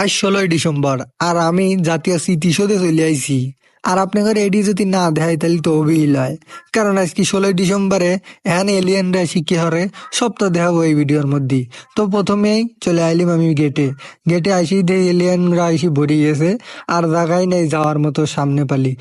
আজ ষোলোই ডিসেম্বর আর আমি জাতীয় স্মৃতিসৌধে চলে আইছি। আর আপনাদের এডি যদি না দেয় তাহলে তো অবিল হয় কারণ আজকে ষোলোই ডিসেম্বরে এখানে এলিয়েনরা শিখে হরে সব তো দেখাবো এই ভিডিওর মধ্যে। তো প্রথমেই চলে আইলাম আমি গেটে গেটে আইসি দিয়ে এলিয়েনরা আইসি ভরে গেছে, আর জায়গায় নেই যাওয়ার মতো সামনে পালি।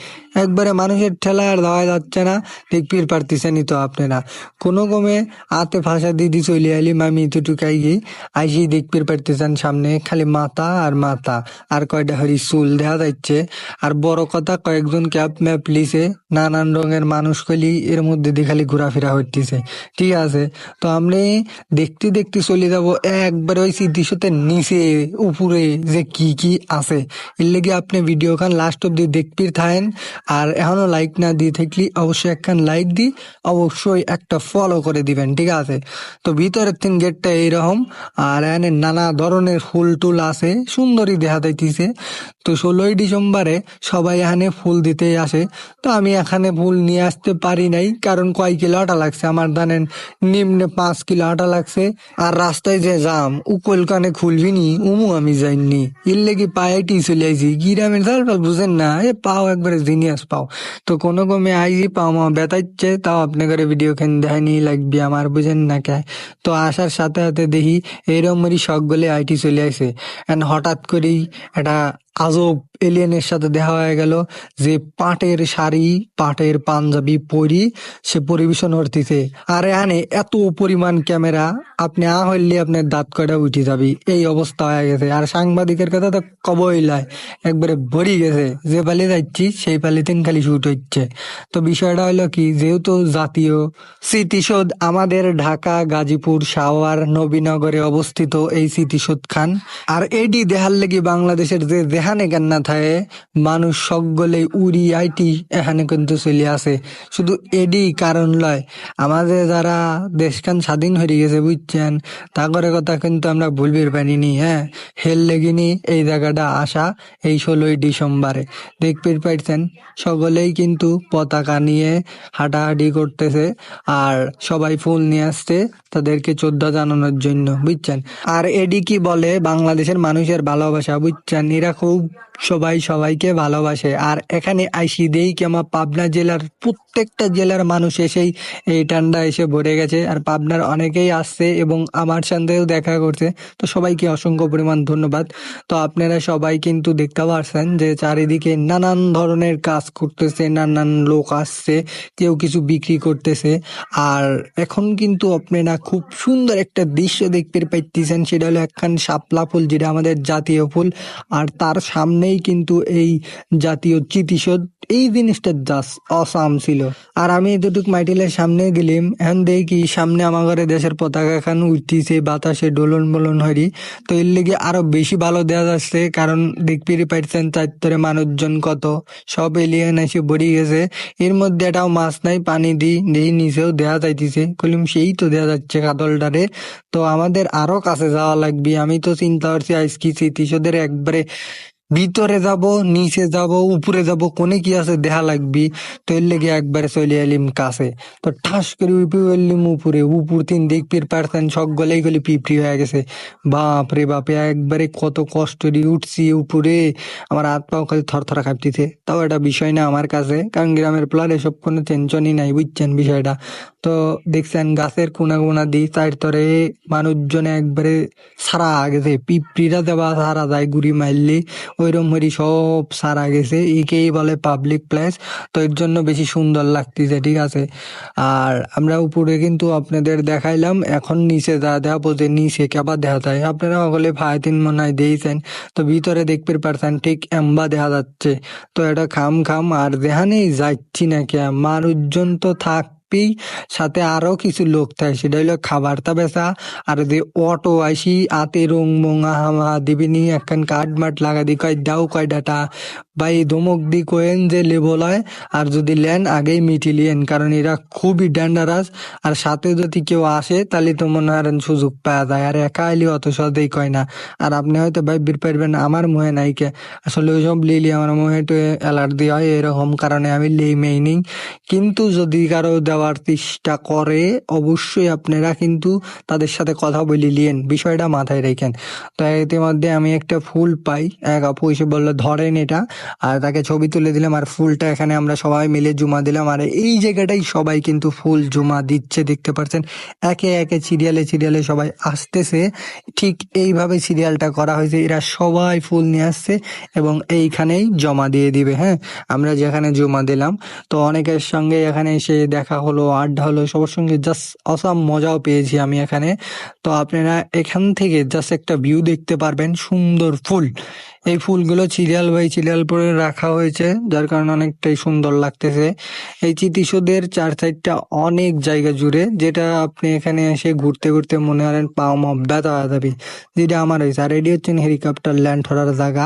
একবারে মানুষের ঠেলা আর যাওয়া যাচ্ছে না দেখবির পারতেছেনই তো আপনারা। কোনো কমে হাতে ফাঁসা দিদি চলে আইলিম আমি এতটুকাই গিয়ে আইসি দেখবির পারতেছেন সামনে খালি মাথা আর মাথা, আর কয়টা হরি চুল দেখা যাচ্ছে। আর বড় কথা কয়েকজন ক্যাব ম্যাপ লিছে, নানান রঙের মানুষ কলি এর মধ্যে দিয়ে খালি ঘোরাফেরা হইতেছে। ঠিক আছে, তো আমরা দেখতে দেখতে চলে যাব একবার ওই স্মৃতিসতে নিচে, উপরে যে কি কি আছে। এর লেগে আপনি ভিডিও খান লাস্ট অব্দি দেখতে থাকেন, আর এখনও লাইক না দিয়ে থাকলে অবশ্যই একখান লাইক দি অবশ্যই একটা ফলো করে দিবেন, ঠিক আছে? তো ভিতরের তিন গেটটা এইরকম, আর এখানে নানা ধরনের ফুল টুল আছে, সুন্দরই দেখা যাইতেছে তো ষোলোই ডিসেম্বরে সবাই এখানে ফুল দিতে আসে। তো আমি এখানে ফুল নিয়ে আসতে পারি নাই, কারণ কয় কিলো আটা লাগছে? আমার জানেন, নিম্নে পাঁচ কিলো আটা লাগছে। আর রাস্তায় যে জাম, উকল কানে খুলবি নি, উমু আমি যাইনি। এর লেগে পায়েটি চলে আইছি। গিরামের সালফাল বুঝেন না, এ পাও একবারে জিনিয়াস পাও। তো কোনো কমে আইজি পাও, মা বেতাইছে তাও আপনাদের ভিডিও খেন দেখানি লাগবে আমার, বুঝেন না কে? তো আসার সাথে সাথে দেখি এইরকমই শখ গলে আইটি চলে আসে এন্ড হঠাৎ করেই একটা আজব এলিয়েনের সাথে দেখা হয়ে গেল যে পাটের শাড়ি, পাটের পাঞ্জাবি পরি সে পরিবেশন করতেছে। আর এখানে এত পরিমাণ ক্যামেরা, আপনি আ হইলে আপনার দাঁত কয়টা উঠে যাবি। এই অবস্থা হয়ে গেছে। আর সাংবাদিকের কথা তো কবই লাই। একবারে ভরি গেছে। যে পালি যাচ্ছি, সেই পালিতেন খালি শুট হচ্ছে। তো বিষয়টা হলো কি, যেহেতু জাতীয় স্মৃতিসৌধ আমাদের ঢাকা, গাজীপুর সাওয়ার নবীনগরে অবস্থিত এই স্মৃতিসৌধ খান, আর এটি দেহার লেগে বাংলাদেশের যে যেখানে কেন থাকে মানুষ সকলে উড়ি আইটি এখানে কিন্তু চলে আসে। শুধু এডি কারণ লয়। আমাদের যারা দেশখান স্বাধীন হয়ে গেছে, বুঝছেন? তাগরে কথা কিন্তু আমরা ভুলবির পারিনি হ্যাঁ? হেল লেগিনি এই জায়গাটা আসা এই ষোলোই ডিসেম্বরে। দেখতে পাইছেন? সকলেই কিন্তু পতাকা নিয়ে হাঁটাহাঁটি করতেছে আর সবাই ফুল নিয়ে আসছে তাদেরকে চোদ্দ জানানোর জন্য, বুঝছেন? আর এডি কি বলে? বাংলাদেশের মানুষের ভালোবাসা, বুঝছেন? এরা খুব eu সবাই সবাইকে ভালোবাসে। আর এখানে আইসি দেই কি আমার পাবনা জেলার প্রত্যেকটা জেলার মানুষ এসেই এই ঠান্ডা এসে ভরে গেছে। আর পাবনার অনেকেই আসছে এবং আমার সাথেও দেখা করছে। তো সবাইকে অসংখ্য পরিমাণ ধন্যবাদ। তো আপনারা সবাই কিন্তু দেখতে পারছেন যে চারিদিকে নানান ধরনের কাজ করতেছে, নানান লোক আসছে, কেউ কিছু বিক্রি করতেছে। আর এখন কিন্তু আপনারা খুব সুন্দর একটা দৃশ্য দেখতে পাইতেছেন, সেটা হলো একখান শাপলা ফুল, যেটা আমাদের জাতীয় ফুল। আর তার সামনেই কিন্তু এই জাতীয় চিতিশোধ এই জিনিসটা জাস্ট অসাম ছিল। আর আমি এতটুক মাইটিলের সামনে গেলাম, এখন দেখি সামনে আমার দেশের পতাকা খান উঠতেছে, বাতাসে ডোলন বলন হরি। তো এর লেগে আরও বেশি ভালো দেওয়া যাচ্ছে, কারণ দেখতে পাইছেন চারতরে মানুষজন কত। সব এলিয়েন এসে ভরি গেছে। এর মধ্যে এটাও মাছ নাই, পানি দিই নিচেও দেয়া যাইতেছে। কলিম সেই তো দেয়া যাচ্ছে কাতলটারে। তো আমাদের আরও কাছে যাওয়া লাগবে। আমি তো চিন্তা করছি আজকে স্মৃতিসৌধের একবারে ভিতরে যাব, নিচে যাব, উপরে যাব, কোনে কি আছে দেখা লাগবি। তো এর লেগে একবারে চলে এলিম কাছে। তো ঠাস করে উপরে এলিম উপরে। উপর তিন দেখতে পারছেন সকলেই গলি পিপড়ি হয়ে গেছে। বাপ রে বাপে, একবারে কত কষ্ট দিয়ে উঠছি উপরে। আমার হাত পাও খালি থর থর কাঁপতেছে। তাও এটা বিষয় না আমার কাছে। কারণ গ্রামের প্লার এসব কোনো টেনশনই নাই, বুঝছেন বিষয়টা। তো দেখছেন গাছের কোনা কোনা দিয়ে চার তরে মানুষজনে একবারে সারা গেছে, পিঁপড়িরা দেওয়া সারা যায় গুড়ি মারলে ওইরকম হরি সব সারা গেছে, একেই বলে পাবলিক প্লেস তো এর জন্য বেশি সুন্দর লাগতেছে, ঠিক আছে? আর আমরা উপরে কিন্তু আপনাদের দেখাইলাম, এখন নিচে যা দেখা বলতে নিচে কেবা দেখা যায়। আপনারা সকলে ভাই তিন মনে হয় দিয়েছেন তো ভিতরে দেখতে পারছেন ঠিক এম্বা দেখা যাচ্ছে। তো এটা খাম খাম, আর যেখানেই যাচ্ছি না কে মানুষজন তো থাক থাকবেই সাথে আরও কিছু লোক থাকে, সেটা হলো খাবারটা বেচা, আর যে অটো আইসি, আতে রং মঙা হামা দিবি নি একখান কাঠ মাঠ লাগা দি, কয় দাও, কয় ডাটা। ভাই, ধমক দি কোয়েন যে লেবল হয়, আর যদি লেন, আগেই মিটি লিয়েন, কারণ এরা খুবই ডেঞ্জারাস আর সাথে যদি কেউ আসে, তাহলে তো মনে হয় সুযোগ পাওয়া যায়, আর একা আইলে অত সহজেই কয় না। আর আপনি হয়তো ভাই বের পারবেন, আমার মুহে নাই কে। আসলে ওইসব লিলি আমার মুহে একটু অ্যালার্জি হয় এরকম কারণে আমি লেই মেই নেই। কিন্তু যদি কারও দেওয়া দেওয়ার চেষ্টা করে, অবশ্যই আপনারা কিন্তু তাদের সাথে কথা বলে লিয়েন বিষয়টা মাথায় রেখেন। তো ইতিমধ্যে আমি একটা ফুল পাই। এক আপু এসে বলল, ধরেন এটা। আর তাকে ছবি তুলে দিলাম। আর ফুলটা এখানে আমরা সবাই মিলে জমা দিলাম। আর এই জায়গাটাই সবাই কিন্তু ফুল জমা দিচ্ছে, দেখতে পাচ্ছেন একে একে সিরিয়ালে সিরিয়ালে সবাই আসতেছে। ঠিক এইভাবে সিরিয়ালটা করা হয়েছে। এরা সবাই ফুল নিয়ে আসছে এবং এইখানেই জমা দিয়ে দিবে হ্যাঁ? আমরা যেখানে জমা দিলাম। তো অনেকের সঙ্গে এখানে এসে দেখা হলো, আড্ডা হলো, সবার সঙ্গে জাস্ট অসাম মজাও পেয়েছি আমি এখানে। তো আপনারা এখান থেকে জাস্ট একটা ভিউ দেখতে পারবেন, সুন্দর ফুল। এই ফুলগুলো সিরিয়াল বাই সিরিয়াল পরে রাখা হয়েছে, যার কারণে অনেকটাই সুন্দর লাগতেছে। এই চিতিসোদের চার সাইডটা অনেক জায়গা জুড়ে, যেটা আপনি এখানে এসে ঘুরতে ঘুরতে মনে করেন পাও মা ব্যথা হয়ে যেটা আমার হয়েছে। আর এটি হচ্ছেন হেলিকপ্টার ল্যান্ড করার জায়গা।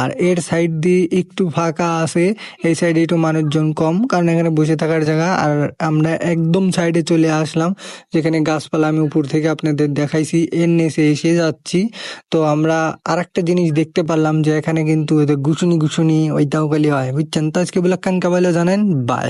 আর এর সাইড দিয়ে একটু ফাঁকা আছে, এই সাইডে একটু মানুষজন কম, কারণ এখানে বসে থাকার জায়গা। আর আমরা একদম সাইডে চলে আসলাম, যেখানে গাছপালা আমি উপর থেকে আপনাদের দেখাইছি, এর নিচে এসে যাচ্ছি। তো আমরা আরেকটা জিনিস দেখতে পারলাম যে এখানে কিন্তু গুছুনি গুছুনি ওইটাও খালি হয়, বুঝছেন? তো আজকে বলে কান কাবাইলে জানেন বাই